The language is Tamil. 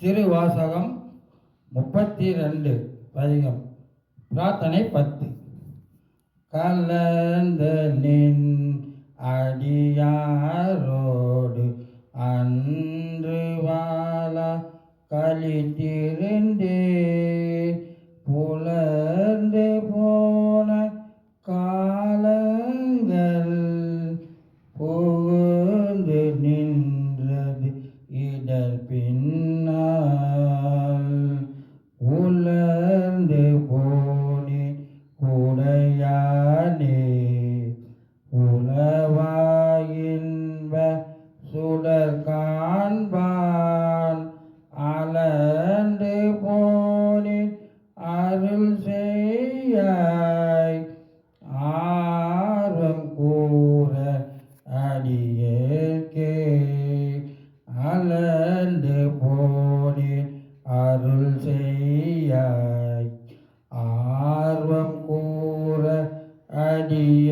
திருவாசகம் முப்பத்தி ரெண்டு பதிகம். பிரார்த்தனை பத்து. கலந்த நின் அடியாரோடு அன்று வாழா கழித்திருந்தே புலர்ந்து போன காலங்கள் புகுந்து நின்றது இடர் பின் செய்யாய் ஆர்வம் கூற அடிய